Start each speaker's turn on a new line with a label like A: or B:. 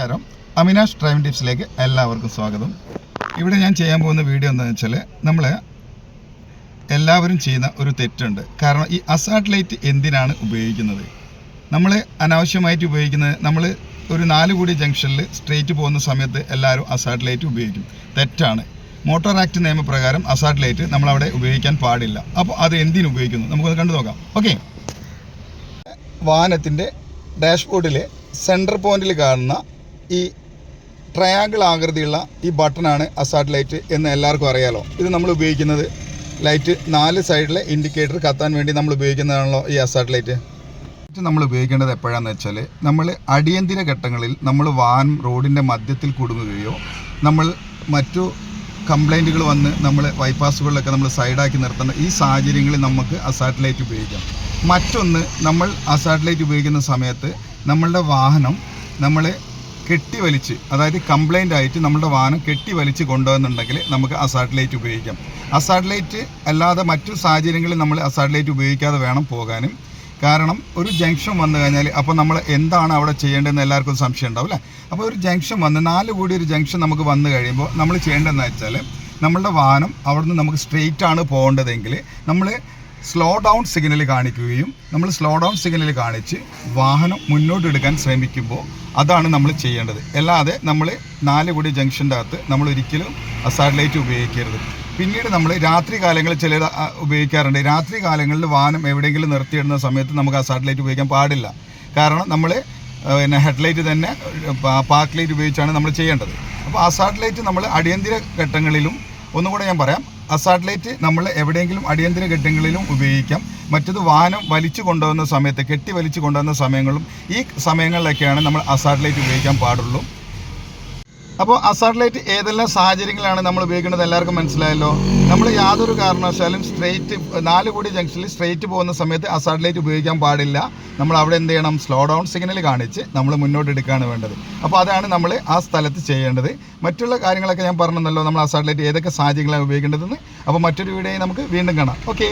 A: നമസ്കാരം. അമിനാഷ് ഡ്രൈവിംഗ് ടിപ്സിലേക്ക് എല്ലാവർക്കും സ്വാഗതം. ഇവിടെ ഞാൻ ചെയ്യാൻ പോകുന്ന വീഡിയോ എന്താണെന്ന് വെച്ചാൽ നമ്മൾ എല്ലാവരും ചെയ്യുന്ന ഒരു തെറ്റുണ്ട്. കാരണം ഈ അസാട്ട് എന്തിനാണ് ഉപയോഗിക്കുന്നത്? നമ്മൾ അനാവശ്യമായിട്ട് ഉപയോഗിക്കുന്നത് നമ്മൾ ഒരു നാല് കൂടി ജംഗ്ഷനിൽ സ്ട്രെയിറ്റ് പോകുന്ന സമയത്ത് എല്ലാവരും അസാട്ട് ഉപയോഗിക്കും. തെറ്റാണ്. മോട്ടോർ ആക്ട് നിയമപ്രകാരം അസാട്ട് ലൈറ്റ് നമ്മളവിടെ ഉപയോഗിക്കാൻ പാടില്ല. അപ്പോൾ അത് എന്തിനു ഉപയോഗിക്കുന്നു? നമുക്കത് കണ്ടു നോക്കാം. ഓക്കെ വാഹനത്തിന്റെ ഡാഷ്ബോർഡിലെ സെന്റർ പോയിന്റിൽ കാണുന്ന ഈ ട്രയാങ്കിൾ ആകൃതിയുള്ള ഈ ബട്ടണാണ് അസാട്ട് ലൈറ്റ് എന്ന് എല്ലാവർക്കും അറിയാലോ. ഇത് നമ്മൾ ഉപയോഗിക്കുന്നത് ലൈറ്റ് നാല് സൈഡിലെ ഇൻഡിക്കേറ്റർ കത്താൻ വേണ്ടി നമ്മൾ ഉപയോഗിക്കുന്നതാണല്ലോ ഈ അസാട്ട് ലൈറ്റ് നമ്മൾ ഉപയോഗിക്കേണ്ടത് എപ്പോഴാണെന്ന് വെച്ചാൽ നമ്മൾ അടിയന്തിര ഘട്ടങ്ങളിൽ നമ്മൾ വാൻ റോഡിന്റെ മധ്യത്തിൽ കുടുങ്ങുകയോ നമ്മൾ മറ്റു കംപ്ലൈന്റുകൾ വന്ന് നമ്മൾ ബൈപ്പാസുകളിലൊക്കെ നമ്മൾ സൈഡാക്കി നിർത്തുന്ന ഈ സാഹചര്യങ്ങളിൽ നമുക്ക് അസാട്ട് ലൈറ്റ് ഉപയോഗിക്കാം. മറ്റൊന്ന് നമ്മൾ അസാട്ട് ലൈറ്റ് ഉപയോഗിക്കുന്ന സമയത്ത് നമ്മളുടെ വാഹനം നമ്മൾ കെട്ടിവലിച്ച് അതായത് കംപ്ലൈന്റ് ആയിട്ട് നമ്മുടെ വാഹനം കെട്ടി വലിച്ച് കൊണ്ടുവന്നുണ്ടെങ്കിൽ നമുക്ക് ആ സാറ്റലൈറ്റ് ഉപയോഗിക്കാം. ആ സാറ്റലൈറ്റ് അല്ലാതെ മറ്റു സാഹചര്യങ്ങളിൽ നമ്മൾ ആ സാറ്റലൈറ്റ് ഉപയോഗിക്കാതെ വേണം പോകാനും. കാരണം ഒരു ജംഗ്ഷൻ വന്നു കഴിഞ്ഞാൽ അപ്പോൾ നമ്മൾ എന്താണ് അവിടെ ചെയ്യേണ്ടതെന്ന് എല്ലാവർക്കും സംശയം ഉണ്ടാവും അല്ലേ? അപ്പോൾ ഒരു ജംഗ്ഷൻ വന്ന് നാല് കൂടി ഒരു ജംഗ്ഷൻ നമുക്ക് വന്നു കഴിയുമ്പോൾ നമ്മൾ ചെയ്യേണ്ടതെന്ന് വെച്ചാൽ നമ്മളുടെ വാഹനം അവിടുന്ന് നമുക്ക് സ്ട്രെയിറ്റ് ആണ് പോകേണ്ടതെങ്കിൽ നമ്മൾ സ്ലോ ഡൗൺ സിഗ്നൽ കാണിക്കുകയും നമ്മൾ സ്ലോ ഡൗൺ സിഗ്നൽ കാണിച്ച് വാഹനം മുന്നോട്ട് എടുക്കാൻ ശ്രമിക്കുമ്പോൾ അതാണ് നമ്മൾ ചെയ്യേണ്ടത്. അല്ലാതെ നമ്മൾ നാല് കൂടി ജംഗ്ഷന്റെ അകത്ത് നമ്മൾ ഒരിക്കലും സാറ്റലൈറ്റ് ലൈറ്റ് ഉപയോഗിക്കരുത്. പിന്നീട് നമ്മൾ രാത്രി കാലങ്ങളിൽ ചിലർ ഉപയോഗിക്കാറുണ്ട്. രാത്രി കാലങ്ങളിൽ വാഹനം എവിടെയെങ്കിലും നിർത്തിയിടുന്ന സമയത്ത് നമുക്ക് ആ സാറ്റലൈറ്റ് ഉപയോഗിക്കാൻ പാടില്ല. കാരണം നമ്മൾ പിന്നെ ഹെഡ്ലൈറ്റ് തന്നെ പാർക്ക് ലൈറ്റ് ഉപയോഗിച്ചാണ് നമ്മൾ ചെയ്യേണ്ടത്. അപ്പോൾ ആ സാറ്റലൈറ്റ് നമ്മൾ അടിയന്തര ഘട്ടങ്ങളിലും ഒന്നുകൂടെ ഞാൻ പറയാം. അസാഡ് ലൈറ്റ് നമ്മൾ എവിടെയെങ്കിലും അടിയന്തര ഘട്ടങ്ങളിലും ഉപയോഗിക്കാം. മറ്റത് വാഹനം വലിച്ചു കൊണ്ടുവന്ന സമയത്ത് കെട്ടി വലിച്ചു കൊണ്ടുവന്ന സമയങ്ങളും ഈ സമയങ്ങളിലൊക്കെയാണ് നമ്മൾ അസാറ്റലൈറ്റ് ഉപയോഗിക്കാൻ പാടുള്ളൂ. അപ്പോൾ അസാഡ് ലൈറ്റ് ഏതെല്ലാം സാഹചര്യങ്ങളാണ് നമ്മൾ ഉപയോഗിക്കുന്നത് എല്ലാവർക്കും മനസ്സിലായല്ലോ. നമ്മൾ യാതൊരു കാരണവശാലും സ്ട്രെയിറ്റ് നാല് കോടി ജംഗ്ഷനിൽ സ്ട്രെയിറ്റ് പോകുന്ന സമയത്ത് അസാഡ് ലൈറ്റ് ഉപയോഗിക്കാൻ പാടില്ല. നമ്മൾ അവിടെ എന്ത് ചെയ്യണം? സ്ലോ ഡൗൺ സിഗ്നൽ കാണിച്ച് നമ്മൾ മുന്നോട്ട് എടുക്കുകയാണ് വേണ്ടത്. അപ്പോൾ അതാണ് നമ്മൾ ആ സ്ഥലത്ത് ചെയ്യേണ്ടത്. മറ്റുള്ള കാര്യങ്ങളൊക്കെ ഞാൻ പറഞ്ഞല്ലോ നമ്മൾ അസാഡ് ലൈറ്റ് ഏതൊക്കെ സാഹചര്യങ്ങളാണ് ഉപയോഗിക്കേണ്ടതെന്ന്. അപ്പോൾ മറ്റൊരു വീഡിയോയിൽ നമുക്ക് വീണ്ടും കാണാം. ഓക്കെ